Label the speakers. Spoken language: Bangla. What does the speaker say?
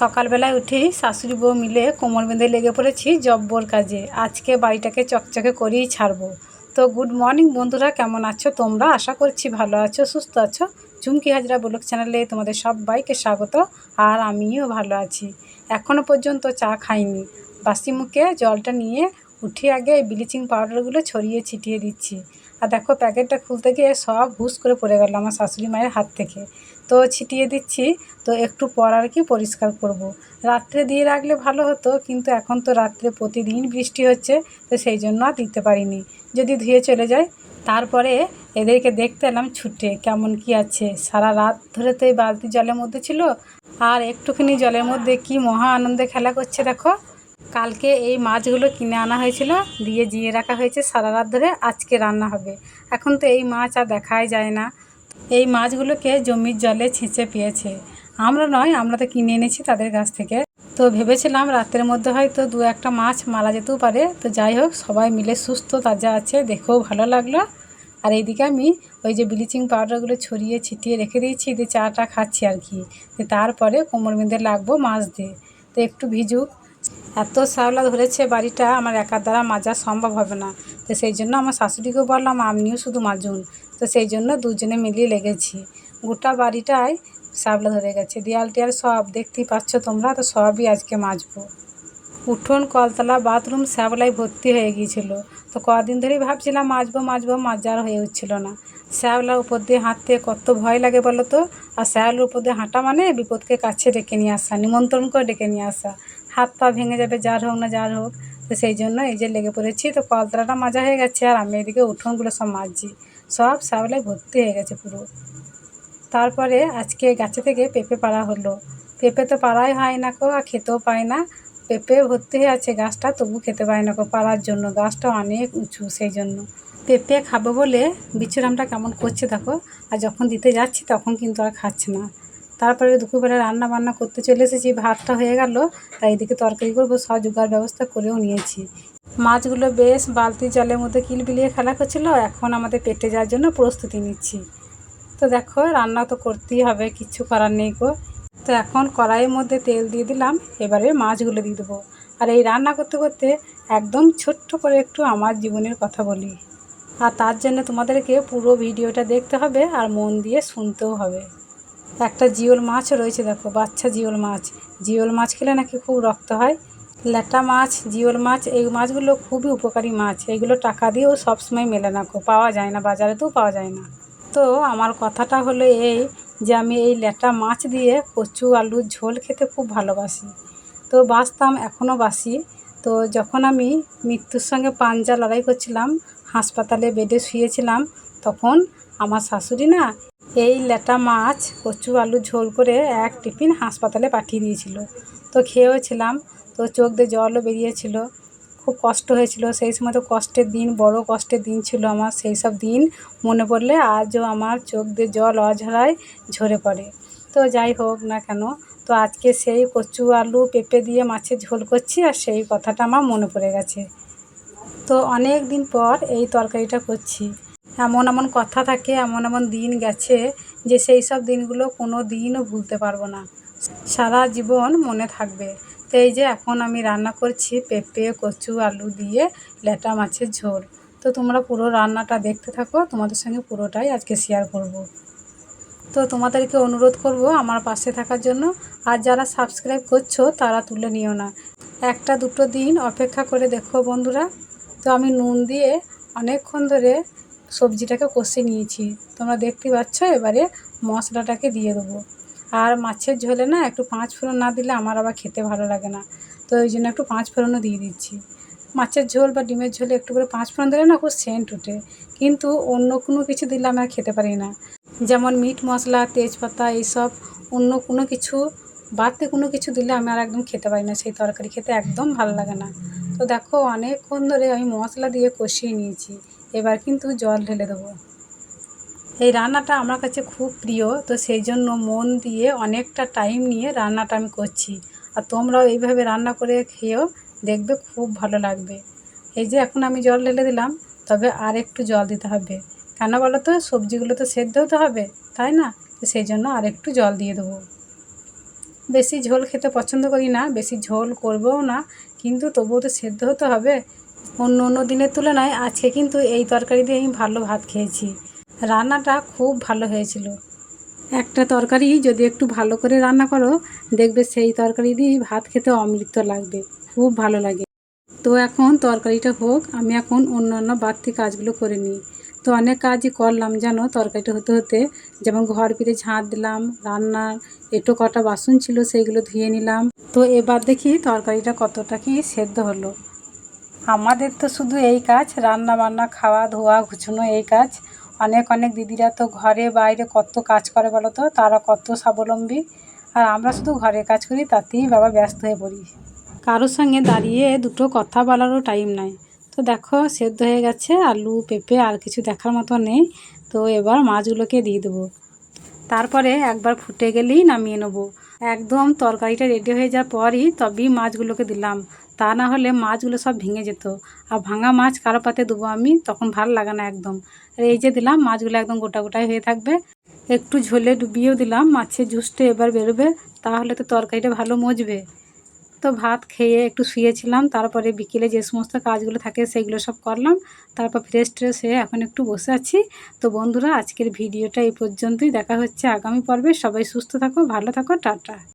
Speaker 1: সকালবেলায় উঠেই শাশুড়ি বউ মিলে কোমর বেঁধে লেগে পড়েছি জব্বর কাজে। আজকে বাড়িটাকে চকচকে করেই ছাড়বো। তো গুড মর্নিং বন্ধুরা, কেমন আছো তোমরা? আশা করছি ভালো আছো, সুস্থ আছো। চুমকি হাজরা ব্লগ চ্যানেলে তোমাদের সবাইকে স্বাগত আর আমিও ভালো আছি। এখনও পর্যন্ত চা খাইনি। বাসি মুখে জলটা নিয়ে উঠে আগে ব্লিচিং পাউডারগুলো ছড়িয়ে ছিটিয়ে দিচ্ছি। আর দেখো প্যাকেটটা খুলতে গিয়ে সব হুস করে পড়ে গেল আমার শাশুড়ি মায়ের হাত থেকে। তো ছিটিয়ে দিচ্ছি, তো একটু পর আর কি পরিষ্কার করব। রাত্রে দিয়ে রাখলে ভালো হতো, কিন্তু এখন তো রাত্রে প্রতিদিন বৃষ্টি হচ্ছে, তো সেই জন্য আর দিতে পারিনি। যদি ধুয়ে চলে যায়, তারপরে এদেরকে দেখতে এলাম ছুটে, কেমন কি আছে। সারা রাত ধরে তো এই বালতি জলের মধ্যে ছিল, আর একটুখানি জলের মধ্যে কি মহা আনন্দে খেলা করছে দেখো। কালকে এই মাছগুলো কিনে আনা হয়েছিল, দিয়ে জিয়ে রাখা হয়েছে সারা রাত ধরে, আজকে রান্না হবে। এখন তো এই মাছ আর দেখাই যায় না। এই মাছগুলোকে জমির জলে ছেঁচে পেয়েছে। আমরা নয়, আমরা তো কিনে এনেছি তাদের কাছ থেকে। তো ভেবেছিলাম রাতের মধ্যে হয়তো দু একটা মাছ মারা যেতেও পারে। তো যাই হোক, সবাই মিলে সুস্থ তাজা আছে, দেখেও ভালো লাগল। আর এইদিকে আমি ওই যে ব্লিচিং পাউডারগুলো ছড়িয়ে ছিটিয়ে রেখে দিয়েছি, দিয়ে চাটা খাচ্ছি আর কি। তারপরে কোমর বেঁধে লাগবো মাছ দিয়ে। তো একটু ভিজুক। এত শ্যাওলা ধরেছে বাড়িটা, আমার একার দ্বারা মাজা সম্ভব হবে না। তো সেই জন্য আমার শাশুড়িকেও বললাম আপনিও শুধু মাজুন। তো সেই জন্য দুজনে মিলিয়ে লেগেছি। গোটা বাড়িটায় শ্যাওলা ধরে গেছে। দেয়াল টেয়াল সব দেখতেই পাচ্ছ তোমরা, তো সবই আজকে মাজবো। উঠোন, কলতলা, বাথরুম শ্যাওলায় ভর্তি হয়ে গিয়েছিল। তো কদিন ধরেই ভাবছিলাম, মাজবো মাজবো, মাজার হয়ে উঠছিল না। শ্যাওলার উপর দিয়ে হাঁটতে কত ভয় লাগে বলো তো? আর শ্যাওলার উপর দিয়ে হাঁটা মানে বিপদকে কাছে ডেকে নিয়ে আসা, নিমন্ত্রণ করে ডেকে নিয়ে আসা। হাত পা ভেঙে যাবে, যার হোক না যার হোক। তো সেই জন্য এই যে লেগে পড়েছি, তো কলতলাটা মাজা হয়ে গেছে আর আমি এদিকে উঠোনগুলো সব মাজছি। সব শ্যাওলায় ভর্তি হয়ে গেছে পুরো। তারপরে আজকে গাছে থেকে পেঁপে পাড়া হলো। পেঁপে তো পাড়াই হয় না কো, আর খেতেও পায় না। পেঁপে ভর্তি হয়ে আছে গাছটা, তবু খেতে পায় না কো পাড়ার জন্য। গাছটা অনেক উঁচু সেই জন্য। পেঁপে খাব বলে বিছুরামটা কেমন করছে দেখো, আর যখন দিতে যাচ্ছি তখন কিন্তু আর খাচ্ছে না। তারপরে দুপুরবেলা রান্না বান্না করতে চলে এসেছি, ভাতটা হয়ে গেল, তাই এদিকে তরকারি করব সব জোগাড় ব্যবস্থা করেও নিয়েছি। মাছগুলো বেশ বালতি জলের মধ্যে কিল বিলিয়ে খেলা করছিল এখন আমাদের পেটে যাওয়ার জন্য প্রস্তুতি নিচ্ছি। তো দেখো, রান্না তো করতেই হবে, কিচ্ছু করার নেই গো। তো এখন কড়াইয়ের মধ্যে তেল দিয়ে দিলাম, এবারে মাছগুলো দিয়ে দেবো। আর এই রান্না করতে করতে একদম ছোট্ট করে একটু আমার জীবনের কথা বলি। আর তার জন্য তোমাদেরকে পুরো ভিডিওটা দেখতে হবে, আর মন দিয়ে শুনতেও হবে। একটা জিওল মাছ রয়েছে, দেখো, বাচ্চা জিওল মাছ। জিওল মাছ খেলে নাকি খুব রক্ত হয়। ল্যাটা মাছ, জিওল মাছ, এই মাছগুলো খুবই উপকারী মাছ। এইগুলো টাকা দিয়েও সবসময় মেলে না পাওয়া যায় না, বাজারেতেও পাওয়া যায় না। তো আমার কথাটা হলো এই যে, আমি এই ল্যাটা মাছ দিয়ে কচু, আলুর ঝোল খেতে খুব ভালোবাসি। তো বাসতাম এখনও বাসি তো যখন আমি মৃত্যুর সঙ্গে পাঞ্জা লড়াই করছিলাম, হাসপাতালে বেডে শুয়েছিলাম, তখন আমার শাশুড়ি না এই ল্যাটা মাছ কচু আলু ঝোল করে এক টিফিন হাসপাতালে পাঠিয়ে দিয়েছিল। তো খেয়েওছিলাম, তো চোখ দিয়ে জলও বেরিয়েছিল। খুব কষ্ট হয়েছিল। সেই সময় তো কষ্টের দিন, বড় কষ্টের দিন ছিল আমার। সেই সব দিন মনে পড়লে আজও আমার চোখ দিয়ে জল অঝরায় ঝরে পড়ে। তো যাই হোক না কেন, তো আজকে সেই কচু আলু পেঁপে দিয়ে মাছের ঝোল করছি আর সেই কথাটা আমার মনে পড়ে গেছে। তো অনেক দিন পর এই তরকারিটা করছি। এমন এমন কথা থাকে, এমন এমন দিন গেছে যে সেই সব দিনগুলো কোনো দিনও ভুলতে পারব না। সারা জীবন মনে থাকবে। তো এই যে এখন আমি রান্না করছি পেঁপে, কচু, আলু দিয়ে ল্যাটা মাছের ঝোল। তো তোমরা পুরো রান্নাটা দেখতে থাকো, তোমাদের সঙ্গে পুরোটাই আজকে শেয়ার করব। তো তোমাদেরকে অনুরোধ করব আমার পাশে থাকার জন্য। আর যারা সাবস্ক্রাইব করছ তারা তুলে নিও না। একটা দুটো দিন অপেক্ষা করে দেখো বন্ধুরা। তো আমি নুন দিয়ে অনেকক্ষণ ধরে সবজিটাকে কষে নিয়েছি। তোমরা দেখতে পাচ্ছ, এবারে মশলাটাকে দিয়ে দেবো। আর মাছের ঝোলে না একটু পাঁচ ফোড়ন না দিলে আমার আবার খেতে ভালো লাগে না। তো ওই জন্য একটু পাঁচ ফোড়নও দিয়ে দিচ্ছি। মাছের ঝোল বা ডিমের ঝোলে একটু করে পাঁচ ফোড়ন দিলে না খুব সেন্ট ওঠে। কিন্তু অন্য কোনো কিছু দিলে আমি আর খেতে পারি না। যেমন মিট মশলা, তেজপাতা এইসব অন্য কোনো কিছু, বাড়তে কোনো কিছু দিলে আমি আর একদম খেতে পারি না। সেই তরকারি খেতে একদম ভালো লাগে না। তো দেখো অনেকক্ষণ ধরে আমি মশলা দিয়ে কষিয়ে নিয়েছি। এবার কিন্তু জল ঢেলে দেবো। এই রান্নাটা আমার কাছে খুব প্রিয়, তো সেই জন্য মন দিয়ে অনেকটা টাইম নিয়ে রান্নাটা আমি করছি। আর তোমরাও এইভাবে রান্না করে খেয়েও দেখবে খুব ভালো লাগবে। এই যে এখন আমি জল ঢেলে দিলাম, তবে আর একটু জল দিতে হবে। কেন বলো তো? সবজিগুলো তো সেদ্ধ হতে হবে, তাই না? তো সেই জন্য আর একটু জল দিয়ে দেবো। বেশি ঝোল খেতে পছন্দ করি না, বেশি ঝোল করবও না, কিন্তু তবুও তো সেদ্ধ হতে হবে। অন্য অন্য দিনের তুলনায় আজকে কিন্তু এই তরকারি দিয়ে আমি ভালো ভাত খেয়েছি। রান্নাটা খুব ভালো হয়েছিল। একটা তরকারি যদি একটু ভালো করে রান্না করো, দেখবে সেই তরকারি দিয়েই ভাত খেতে অমৃত লাগবে। খুব ভালো লাগে। তো এখন তরকারিটা হোক, আমি এখন অন্যান্য বাড়তি কাজগুলো করে নিই। তো অনেক কাজই করলাম জানো তরকারিটা হতে হতে। যেমন ঘর ফিরে ঝাঁট দিলাম রান্নার একটু কটা বাসন ছিল সেইগুলো ধুয়ে নিলাম। তো এবার দেখি তরকারিটা কতটা কি সেদ্ধ হলো। আমাদের তো শুধু এই কাজ রান্না বান্না খাওয়া ধোয়া, গুছানো এই কাজ। অনেক অনেক দিদিরা তো ঘরে বাইরে কত কাজ করে বলো তো? তারা কত স্বাবলম্বী। আর আমরা শুধু ঘরের কাজ করি, তাতেই বাবা ব্যস্ত হয়ে পড়ি। কারোর সঙ্গে দাঁড়িয়ে দুটো কথা বলারও টাইম নাই। তো দেখো, সেদ্ধ হয়ে গেছে, আলু, পেঁপে আর কিছু দেখার মতো নেই। তো এবার মাছগুলোকে দিয়ে দেবো। তারপরে একবার ফুটে গেলেই নামিয়ে নেব। একদম তরকারিটা রেডি হয়ে যাওয়ার পরই তবেই মাছগুলোকে দিলাম। তা না হলে মাছগুলো সব ভেঙে যেত। আর ভাঙা মাছ কারও পাতে দেবো আমি, তখন ভালো লাগে না একদম। আর এই যে দিলাম, মাছগুলো একদম গোটা গোটাই হয়ে থাকবে। একটু ঝোলে ডুবিয়েও দিলাম, মাছের জুসটা এবার বেরোবে, তাহলে তো তরকারিটা ভালো মজবে। তো ভাত খেয়ে একটু শুয়েছিলাম, তারপরে বিকেলে যে সমস্ত কাজগুলো থাকে সেগুলো সব করলাম। তারপর ফ্রেশ ট্রেশ হয়ে এখন একটু বসে আছি। তো বন্ধুরা, আজকের ভিডিওটা এই পর্যন্তই। দেখা হচ্ছে আগামী পর্বে। সবাই সুস্থ থাকো, ভালো থাকো, টাটা।